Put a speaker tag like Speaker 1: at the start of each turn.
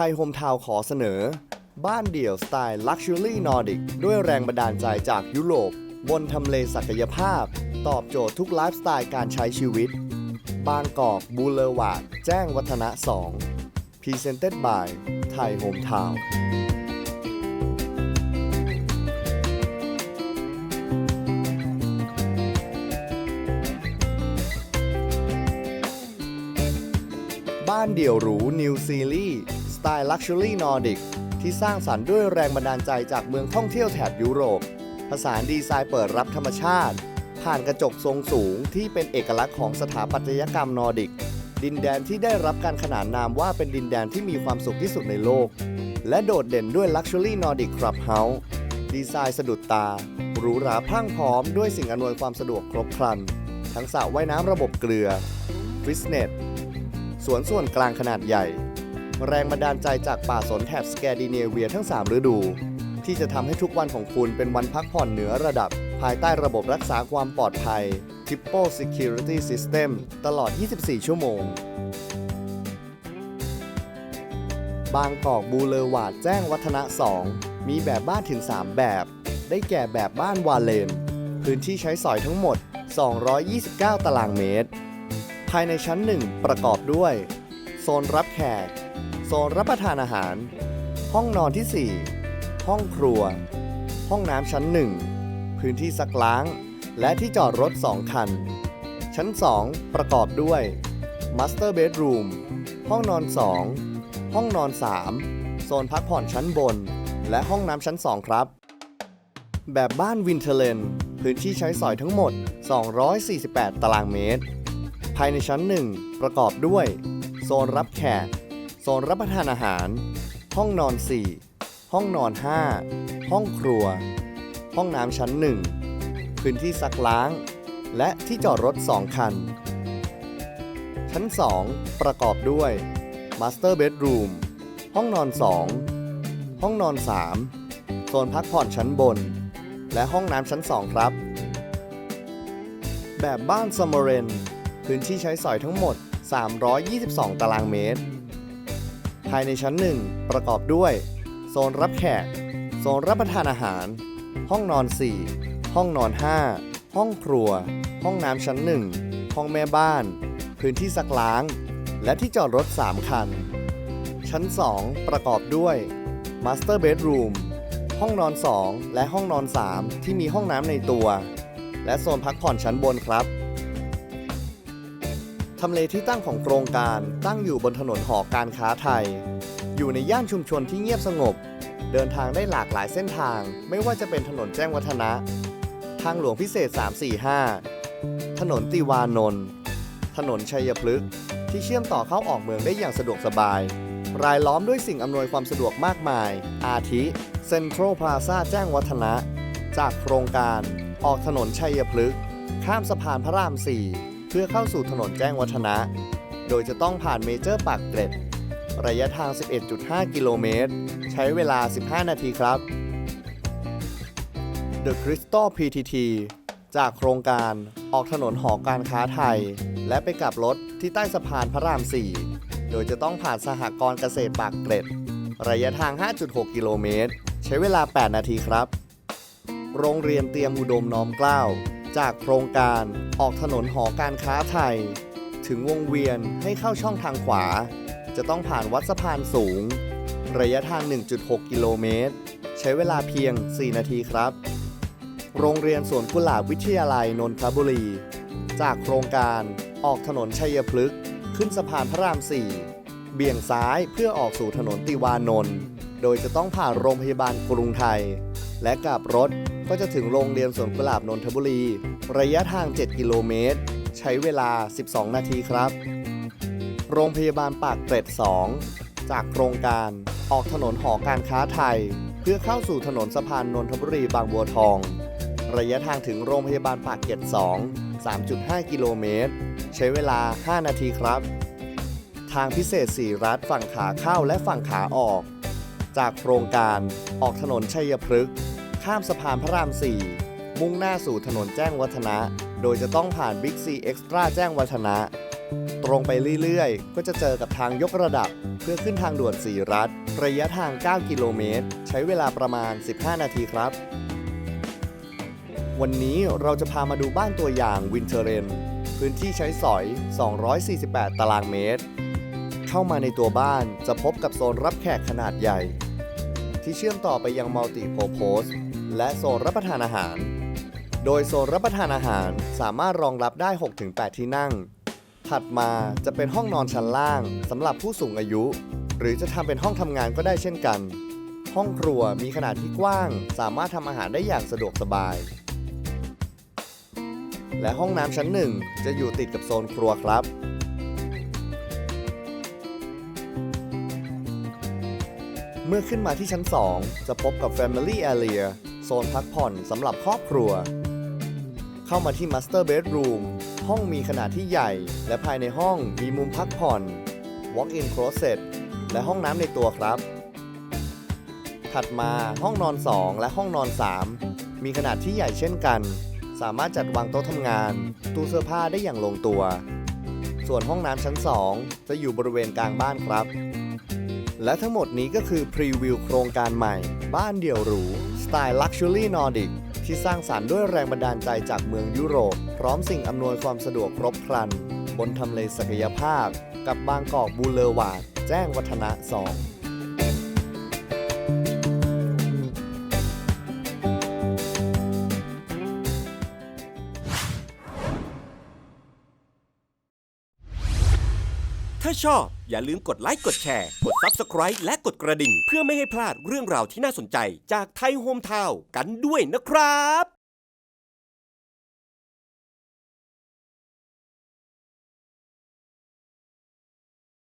Speaker 1: ทยโฮมทาวขอเสนอ บ้านเดี่ยวสไตล์ Luxury Nordic ด้วยแรงบันดาลใจจากยุโรป บนทำเลศักยภาพ ตอบโจทย์ทุกไลฟ์สไตล์การใช้ชีวิต บางกอกบูเลวาดแจ้งวัฒนะ 2 Presented by ไทยโฮมทาวบ้านเดี่ยวหรู New Series ส ไตล์ Luxury Nordic ที่สร้างสรรค์ด้วยแรงบันดาลใจจากเมืองท่องเที่ยวแถบยุโรป ผสานดีไซน์เปิดรับธรรมชาติ ผ่านกระจกทรงสูงที่เป็นเอกลักษณ์ของสถาปัตยกรรมนอร์ดิก ดินแดนที่ได้รับการขนานนามว่าเป็นดินแดนที่มีความสุขที่สุดในโลก และโดดเด่นด้วย Luxury Nordic Clubhouse ดีไซน์สะดุดตาหรูหราพรั่งพร้อมด้วยสิ่งอำนวยความสะดวกครบครัน ทั้งสระว่ายน้ำระบบเกลือฟิตเนสสวนส่วนกลางขนาดใหญ่ แรงบันดาลใจจากป่าสนแถบสแกดิเนเวียทั้ง 3 ฤดู ที่จะทำให้ทุกวันของคุณเป็นวันพักผ่อนเหนือระดับ ภายใต้ระบบรักษาความปลอดภัย Triple Security System ตลอด 24 ชั่วโมง บางกอกบูเลวาดแจ้งวัฒนะ 2 มีแบบบ้านถึง 3 แบบ ได้แก่แบบบ้านวาเลน พื้นที่ใช้สอยทั้งหมด 229 ตารางเมตร ภายในชั้น 1 ประกอบด้วย โซนรับแขก โซนรับประทานอาหาร ห้องนอนที่ 4 ห้องครัว ห้องน้ำชั้น 1 พื้นที่ซักล้าง และที่จอดรถ 2 คัน ชั้น 2 ประกอบด้วย Master Bedroom ห้องนอน 2 ห้องนอน 3 โซนพักผ่อนชั้นบน และห้องน้ำชั้น 2 ครับ แบบบ้านวินเทเลนพื้นที่ใช้สอยทั้งหมด 248 ตารางเมตร ภายในชั้น 1 ประกอบด้วย โซนรับแขก โซนรับประทานอาหาร ห้องนอน 4 ห้องนอน 5 ห้องครัว ห้องน้ำชั้น 1 พื้นที่ซักล้าง และที่จอดรถ 2 คัน ชั้น 2 ประกอบด้วย Master Bedroom ห้องนอน 2 ห้องนอน 3 โซนพักผ่อนชั้นบน และห้องน้ำชั้น 2 ครับ แบบบ้านซัมเมเรนพื้นที่ใช้สอยทั้งหมด 322 ตารางเมตร ภายในชั้น1ประกอบด้วย โซนรับแขก โซนรับประทานอาหาร ห้องนอน 4 ห้องนอน 5 ห้องครัว ห้องน้ำชั้น1ห้องแม่บ้าน พื้นที่ซักล้าง และที่จอดรถ 3 คัน ชั้น 2 ประกอบด้วย Master Bedroom ห้องนอน 2 และห้องนอน 3 ที่มีห้องน้ำในตัว และโซนพักผ่อนชั้นบนครับ ทำเลที่ตั้งของโครงการตั้งอยู่บนถนนหอการค้าไทย อยู่ในย่านชุมชนที่เงียบสงบ เดินทางได้หลากหลายเส้นทาง ไม่ว่าจะเป็นถนนแจ้งวัฒนะ ทางหลวงพิเศษ 345 ถนนติวานนท์ถนนชัยพฤกษ์ที่เชื่อมต่อเข้าออกเมืองได้อย่างสะดวกสบาย รายล้อมด้วยสิ่งอำนวยความสะดวกมากมาย อาทิเซ็นทรัลพลาซาแจ้งวัฒนะ จากโครงการ ออกถนนชัยพฤกษ์ข้ามสะพานพระราม 4 เพื่อเข้าสู่ถนนแจ้งวัฒนะ โดยจะต้องผ่านเมเจอร์ปากเกร็ด ระยะทาง 11.5 กิโลเมตร ใช้เวลา 15 นาทีครับ The Crystal PTT จากโครงการออกถนนหอการค้าไทย และไปกลับรถที่ใต้สะพานพระราม 4 โดยจะต้องผ่านสหกรณ์เกษตรปากเกร็ด ระยะทาง 5.6 กิโลเมตร ใช้เวลา 8 นาทีครับ โรงเรียนเตรียมอุดมน้อมเกล้า จากโครงการออกถนนหอการค้าไทย ถึงวงเวียนให้เข้าช่องทางขวา จะต้องผ่านวัดสะพานสูง ระยะทาง 1.6 กิโลเมตร ใช้เวลาเพียง 4 นาทีครับ โรงเรียนสวนกุหลาบวิทยาลัยนนทบุรี จากโครงการออกถนนชัยพฤกษ์ขึ้นสะพานพระราม 4 เบี่ยงซ้ายเพื่อออกสู่ถนนติวานนท์โดยจะต้องผ่านโรงพยาบาลกรุงไทย และกลับรถ ก็จะถึงโรงเรียนสวนกุหลาบนนทบุรี ระยะทาง 7 กิโลเมตร ใช้เวลา 12 นาทีครับ โรงพยาบาลปากเกร็ด 2 จากโครงการออกถนนหอการค้าไทย เพื่อเข้าสู่ถนนสะพานนนทบุรีบางบัวทอง ระยะทางถึงโรงพยาบาลปากเกร็ด 2 3.5 กิโลเมตร ใช้เวลา 5 นาทีครับ ทางพิเศษสีรัฐฝั่งขาเข้าและฝั่งขาออก จากโครงการออกถนนชัยพฤกษ์ ข้ามสะพานพระราม 4 มุ่งหน้าสู่ถนนแจ้งวัฒนะ โดยจะต้องผ่านบิ๊กซีเอ็กซ์ตร้าแจ้งวัฒนะ ตรงไปเรื่อยๆ ก็จะเจอกับทางยกระดับ เพื่อขึ้นทางด่วนสีรัฐ ระยะทาง 9 กิโลเมตร ใช้เวลาประมาณ 15 นาทีครับ วันนี้เราจะพามาดูบ้านตัวอย่างวินเทอร์เรน พื้นที่ใช้สอย 248 ตารางเมตร เข้ามาในตัวบ้านจะพบกับโซนรับแขกขนาดใหญ่ที่เชื่อมต่อไปยังมัลติโพโพส และโซนรับประทานอาหาร โดยโซนรับประทานอาหารสามารถรองรับได้ 6-8 ที่นั่ง ถัดมาจะเป็นห้องนอนชั้นล่างสำหรับผู้สูงอายุ หรือจะทำเป็นห้องทำงานก็ได้เช่นกัน ห้องครัวมีขนาดที่กว้าง สามารถทำอาหารได้อย่างสะดวกสบาย และห้องน้ำชั้นหนึ่งจะอยู่ติดกับโซนครัวครับเมื่อขึ้นมาที่ชั้น 2 จะพบกับ Family Area ซนพักผ่อนสำหรับครอบครัว เข้ามาที่ Master Bedroom ห้องมีขนาดที่ใหญ่ และภายในห้องมีมุมพักผ่อน Walk-in Closet และห้องน้ำในตัวครับ ถัดมาห้องนอน 2 และห้องนอน 3 มีขนาดที่ใหญ่เช่นกัน สามารถจัดวางโต๊ะทำงาน ตู้เสื้อผ้าได้อย่างลงตัว ส่วนห้องน้ำชั้น 2 จะอยู่บริเวณกลางบ้านครับและทั้งหมดนี้ก็คือพรีวิวโครงการใหม่ บ้านเดี่ยวหรู ไตล์ Luxury Nordic ที่สร้างสารรค์ด้วยแรงบันดาลใจจากเมืองยุโรป พร้อมสิ่งอำนวยความสะดวกครบครัน บนทำเลศักยภาพ กับบางกอกบูเลวาร์ดแจ้งวัฒนะ 2
Speaker 2: ถ้าชอบ อย่าลืมกดไลค์กดแชร์ กด Subscribe และกดกระดิ่ง เพื่อไม่ให้พลาดเรื่องราวที่น่าสนใจจากไทยโฮมทาวน์กันด้วยนะครับ